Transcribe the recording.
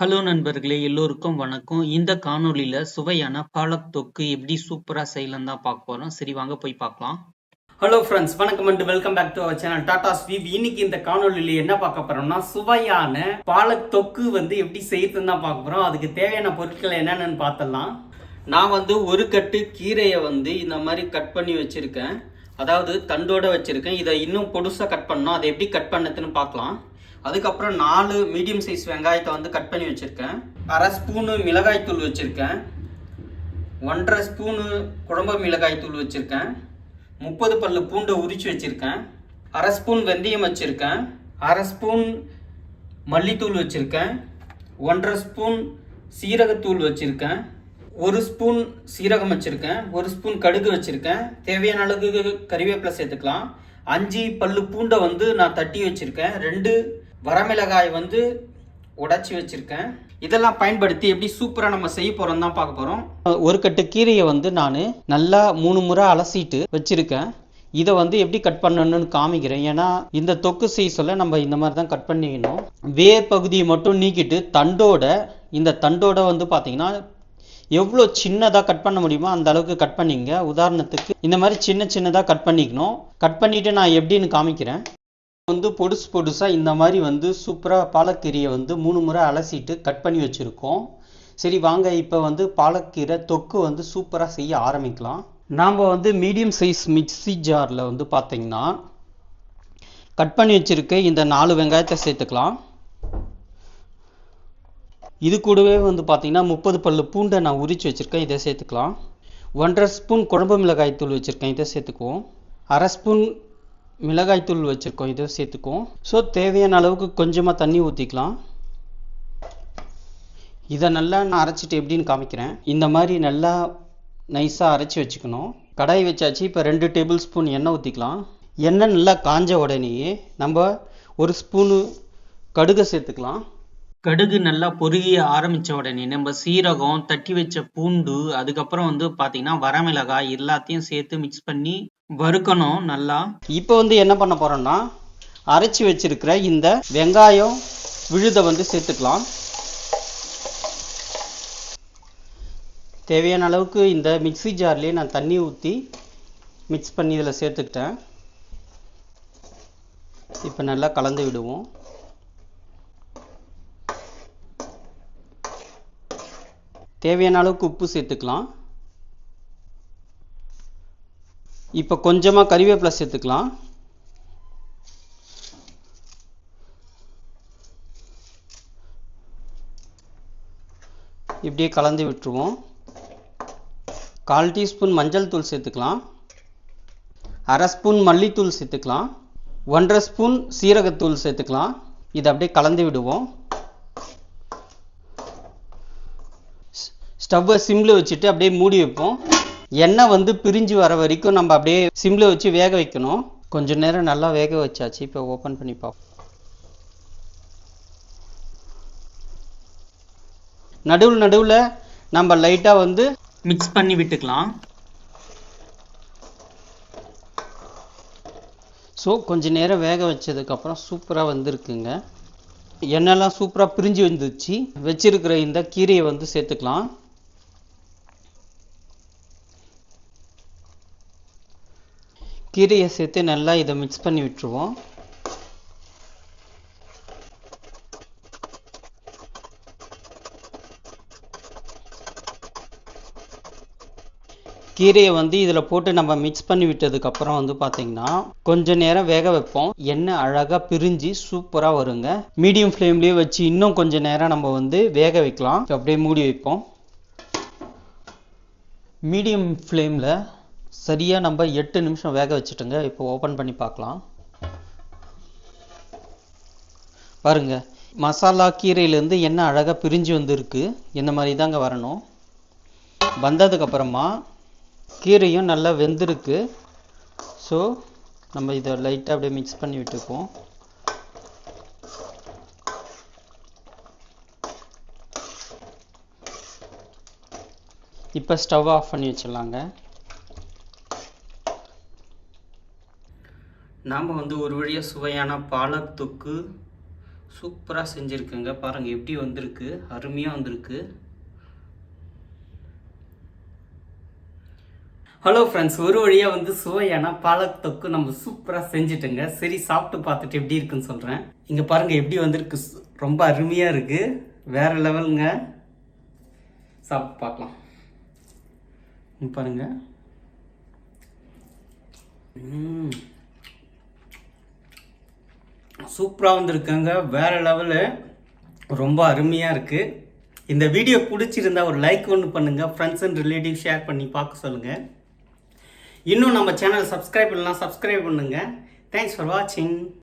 Hello நண்பர்களே! எல்லோருக்கும் வணக்கம். இந்த காணொலியில் சுவையான பாலக் தொக்கு எப்படி சூப்பரா செய்யலாம் தான் பார்க்க போறோம். சரி வாங்க போய் பார்க்கலாம். ஹலோ ஃப்ரெண்ட்ஸ் வணக்கம் and welcome back to our channel Tata sweep இன்னைக்கு இந்த காணொலியில என்ன பார்க்க போறோம்னா சுவையான பாலக் தொக்கு வந்து எப்படி செய்யறதுன்னு தான் பார்க்க போறோம் அதுக்கு தேவையான பொருட்கள் என்னென்னு பார்த்தலாம் நான் வந்து ஒரு கட்டு கீரையை வந்து இந்த மாதிரி கட் பண்ணி வச்சிருக்கேன் அதாவது தண்டோட வச்சிருக்கேன் இதை இன்னும் பொடுசாக கட் பண்ணோம் அதை எப்படி கட் பண்ணதுன்னு பார்க்கலாம் அதுக்கப்புறம் நாலு மீடியம் சைஸ் வெங்காயத்தை வந்து கட் பண்ணி வச்சுருக்கேன். அரை ஸ்பூனு மிளகாய்த்தூள் வச்சுருக்கேன். ஒன்றரை ஸ்பூனு குழம்பு மிளகாய்த்தூள் வச்சுருக்கேன். முப்பது பல்லு பூண்டை உரித்து வச்சுருக்கேன். அரை ஸ்பூன் வெந்தயம் வச்சுருக்கேன். அரை ஸ்பூன் மல்லித்தூள் வச்சுருக்கேன். ஒன்றரை ஸ்பூன் சீரகத்தூள் வச்சுருக்கேன். ஒரு ஸ்பூன் சீரகம் வச்சுருக்கேன். ஒரு ஸ்பூன் கடுகு வச்சுருக்கேன். தேவையான அளவுக்கு கறிவேப்பிலை சேர்த்துக்கலாம். அஞ்சு பல்லு பூண்டை வந்து நான் தட்டி வச்சுருக்கேன். ரெண்டு வரமிளகாய் வந்து உடச்சி வச்சுருக்கேன். இதெல்லாம் பயன்படுத்தி எப்படி சூப்பராக நம்ம செய்ய போகிறோம் தான் பார்க்க போகிறோம் ஒரு கட்டு கீரையை வந்து நான் நல்லா மூணு முறை அலசிட்டு வச்சிருக்கேன். இதை வந்து எப்படி கட் பண்ணணும்னு காமிக்கிறேன். ஏன்னா இந்த தொக்கு செய்ய சொல்ல நம்ம இந்த மாதிரி தான் கட் பண்ணிக்கணும். வேர் பகுதியை மட்டும் நீக்கிட்டு தண்டோட இந்த தண்டோட வந்து பார்த்தீங்கன்னா எவ்வளோ சின்னதாக கட் பண்ண முடியுமோ அந்த அளவுக்கு கட் பண்ணிங்க. உதாரணத்துக்கு இந்த மாதிரி சின்ன சின்னதாக கட் பண்ணிக்கணும். கட் பண்ணிவிட்டு நான் எப்படின்னு காமிக்கிறேன். வந்து பொடுசு பொடுசாக இந்த மாதிரி வந்து சூப்பராக பாலக்கீரையை வந்து மூணு முறை அலசிட்டு கட் பண்ணி வச்சுருக்கோம். சரி வாங்க இப்போ வந்து பாலக்கீரை தொக்கு வந்து சூப்பராக செய்ய ஆரம்பிக்கலாம். நாம் வந்து மீடியம் சைஸ் மிக்ஸி ஜாரில் வந்து பார்த்தீங்கன்னா கட் பண்ணி வச்சுருக்க இந்த நாலு வெங்காயத்தை சேர்த்துக்கலாம். இது கூடவே வந்து பார்த்தீங்கன்னா முப்பது பல்லு பூண்டை நான் உரித்து வச்சுருக்கேன் இதை சேர்த்துக்கலாம். ஒன்றரை ஸ்பூன் குழம்பு மிளகாய் தூள் வச்சுருக்கேன் இதை சேர்த்துக்குவோம். அரை ஸ்பூன் மிளகாய்த்தூள் வச்சுருக்கோம் இதை சேர்த்துக்குவோம். ஸோ தேவையான அளவுக்கு கொஞ்சமாக தண்ணி ஊற்றிக்கலாம் இதை நல்லா நான் அரைச்சிட்டு எப்படின்னு காமிக்கிறேன். இந்த மாதிரி நல்லா நைஸாக அரைச்சி வச்சுக்கணும். கடாய் வச்சாச்சு இப்போ ரெண்டு டேபிள் ஸ்பூன் எண்ணெய் ஊற்றிக்கலாம் எண்ணெய் நல்லா காஞ்ச உடனேயே நம்ம ஒரு ஸ்பூனு கடுகை சேர்த்துக்கலாம். கடுகு நல்லா பொருகிய ஆரம்பித்த உடனே நம்ம சீரகம், தட்டி வச்ச பூண்டு, அதுக்கப்புறம் வந்து பார்த்திங்கன்னா வரமிளகாய் எல்லாத்தையும் சேர்த்து மிக்ஸ் பண்ணி வறுக்கணும் நல்லா. இப்போ வந்து என்ன பண்ண போறோம்னா அரைச்சி வச்சிருக்கிற இந்த வெங்காயம் விழுதை வந்து சேர்த்துக்கலாம். தேவையான அளவுக்கு இந்த மிக்ஸி ஜார்லேயே நான் தண்ணி ஊற்றி மிக்ஸ் பண்ணி இதில் சேர்த்துக்கிட்டேன். இப்போ நல்லா கலந்து விடுவோம். தேவையான அளவுக்கு உப்பு சேர்த்துக்கலாம். இப்போ கொஞ்சமாக கறிவேப்பிலை சேர்த்துக்கலாம். இப்படியே கலந்து விட்டுருவோம். கால் டீஸ்பூன் மஞ்சள் தூள் சேர்த்துக்கலாம். அரை ஸ்பூன் மல்லித்தூள் சேர்த்துக்கலாம். ஒன்றரை ஸ்பூன் சீரகத்தூள் சேர்த்துக்கலாம். இதை அப்படியே கலந்து விடுவோம். ஸ்டவ்வை சிம்மில் வச்சுட்டு அப்படியே மூடி வைப்போம். எண்ணெய் வந்து பிரிஞ்சு வர வரைக்கும் நம்ம அப்படியே சிம்மில் வச்சு வேக வைக்கணும். கொஞ்ச நேரம் நல்லா வேக வச்சாச்சு. இப்போ ஓப்பன் பண்ணி பார்ப்போம் நடுவில் நடுவில் நம்ம லைட்டாக வந்து மிக்ஸ் பண்ணி விட்டுக்கலாம். ஸோ கொஞ்ச நேரம் வேக வச்சதுக்கப்புறம் சூப்பராக வந்திருக்குங்க. எண்ணெய்லாம் சூப்பராக பிரிஞ்சு வந்துச்சு வச்சிருக்கிற இந்த கீரையை வந்து சேர்த்துக்கலாம். கீரையை சேர்த்து நல்லா இதை மிக்ஸ் பண்ணி விட்டுருவோம். கீரையை வந்து இதில் போட்டு நம்ம மிக்ஸ் பண்ணி விட்டதுக்கப்புறம் வந்து பார்த்தீங்கன்னா கொஞ்ச நேரம் வேக வைப்போம். எண்ணெய் அழகாக பிரிஞ்சு சூப்பராக வருங்க. மீடியம் ஃப்ளேம்லேயே வச்சு இன்னும் கொஞ்ச நேரம் நம்ம வந்து வேக வைக்கலாம். அப்படியே மூடி வைப்போம். மீடியம் ஃப்ளேமில் சரியாக நம்ம எட்டு நிமிஷம் வேக வச்சுட்டுங்க. இப்போ ஓப்பன் பண்ணி பார்க்கலாம். பாருங்க மசாலா கீரையிலேருந்து எண்ணெய் அழகாக பிரிஞ்சு வந்திருக்கு. இந்த மாதிரி தாங்க வரணும்? வந்ததுக்கப்புறமா கீரையும் நல்லா வெந்திருக்கு. ஸோ நம்ம இதை லைட்டாக அப்படியே மிக்ஸ் பண்ணி விட்டுப்போம் இப்போ ஸ்டவ் ஆஃப் பண்ணி வச்சிடலாங்க. நாம் வந்து ஒரு வழியாக சுவையான பாலக் தொக்கு சூப்பராக செஞ்சுருக்கேங்க. பாருங்கள் எப்படி வந்திருக்கு? அருமையாக வந்திருக்கு. ஹலோ ஃப்ரெண்ட்ஸ் ஒரு வழியாக வந்து சுவையான பாலக் தொக்கு நம்ம சூப்பராக செஞ்சுட்டோங்க. சரி சாப்பிட்டு பார்த்துட்டு எப்படி இருக்குன்னு சொல்கிறேன் இங்கே பாருங்கள் எப்படி வந்திருக்கு. ரொம்ப அருமையாக இருக்குது வேறு லெவலுங்க. சாப்பிட்டு பார்க்கலாம். பாருங்கள் சூப்பராக வந்திருக்காங்க. வேற லெவலு. ரொம்ப அருமையாக இருக்குது இந்த வீடியோ பிடிச்சிருந்தா ஒரு லைக் ஒன்று பண்ணுங்கள் ஃப்ரெண்ட்ஸ் அண்ட் ரிலேட்டிவ் ஷேர் பண்ணி பார்க்க சொல்லுங்கள் இன்னும் நம்ம சேனல் சப்ஸ்கிரைப் பண்ணலாம் சப்ஸ்கிரைப் பண்ணுங்கள் தேங்க்ஸ் ஃபார் வாட்சிங்